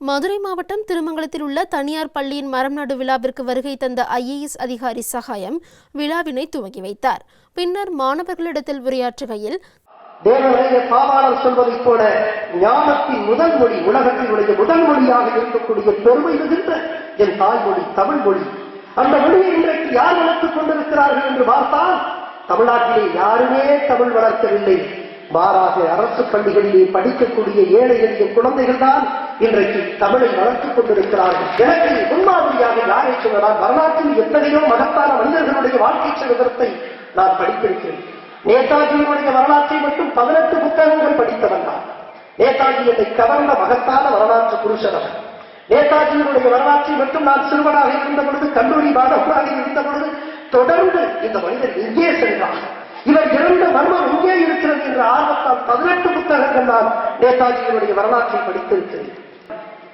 மதுரை மாவட்டம் திருமங்கலத்தில் உள்ள தனியார் பள்ளியின் மரம் நடு விழாவிற்கு வருகை தந்த ஐஏஎஸ் அதிகாரி சகாயம் விழாவினை துவங்கி வைத்தார். பின்னர் மாணவர்களிடத்தில் உரையாற்றுகையில் தேவனைய பாவாளர் சொல்வதைப் போல ஞானத்தின் முதல் மொழி உலகத்தினுடைய முதல் மொழியாக இருக்கக்கூடிய பெருமை மிகுந்த என் தாய்மொழி தமிழ் மொழி அந்த மொழியை இன்றைக்கு யார் வளர்த்துக் கொண்டிருக்கிறார்கள் என்று பார்த்தால் தமிழ்நாட்டிலே யாருமே தமிழ் வளர்க்கவில்லை. மாறாக அரசு பள்ளிகளிலே படிக்கக்கூடிய ஏழை எளிய குழந்தைகள் தான் இன்றைக்கு தமிழை வளர்த்துக் கொண்டிருக்கிறார்கள். எனக்கு முன்மாதிரியாக யாரை சொல்லலாம் வரலாற்றில் எத்தனையோ மகத்தான மனிதர்களுடைய வாழ்க்கை சரித்திரத்தை நான் படித்திருக்கிறேன். நேதாஜியினுடைய வரலாற்றை மட்டும் பதினெட்டு புத்தகங்கள் படித்தவன் தான் நேதாஜி என்னை கவர்ந்த மகத்தான வரலாற்று புருஷன் நேதாஜியினுடைய வரலாற்றை மட்டும் நான் சிறுவனாக இருந்த பொழுது கல்லூரி மாணவனாக இருந்த பொழுது தொடர்ந்து இந்த மனிதர் எங்கே சென்றான். இவர் இறந்த மர்மம் இங்கே இருக்கிறது என்ற ஆர்வத்தால் பதினெட்டு புத்தகங்கள் நான் நேதாஜியினுடைய வரலாற்றை படித்திருக்கிறேன்.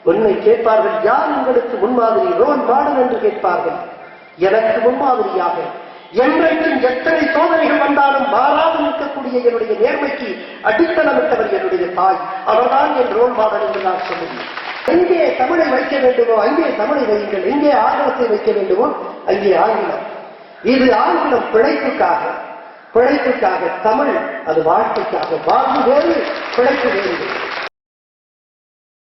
உன்னை கேட்பார்கள் யார் உங்களுக்கு முன்மாதிரி? ரோல் மாடல் என்று கேட்பார்கள். எனக்கு முன்மாதிரியாக. என்றைக்கும் எத்தனை சோதனைகள் வந்தாலும் மாறாமல் இருக்கக்கூடிய என்னுடைய நேர்மைக்கு அடித்தளமிட்டவர் என்னுடைய தாய். அவர்தான் என் ரோல் மாடல் என்று நான் சொல்லுவேன். எங்கே தமிழை வைக்க வேண்டுமோ அங்கே தமிழை வையுங்கள். எங்கே ஆங்கிலத்தை வைக்க வேண்டுமோ அங்கே ஆங்கிலம். இது ஆங்கிலம் பிழைப்புக்காக. பிழைப்புக்காக தமிழ் அது வாழ்க்கைக்காக. வாழ்வு வேறு பிழைப்பு வேறு.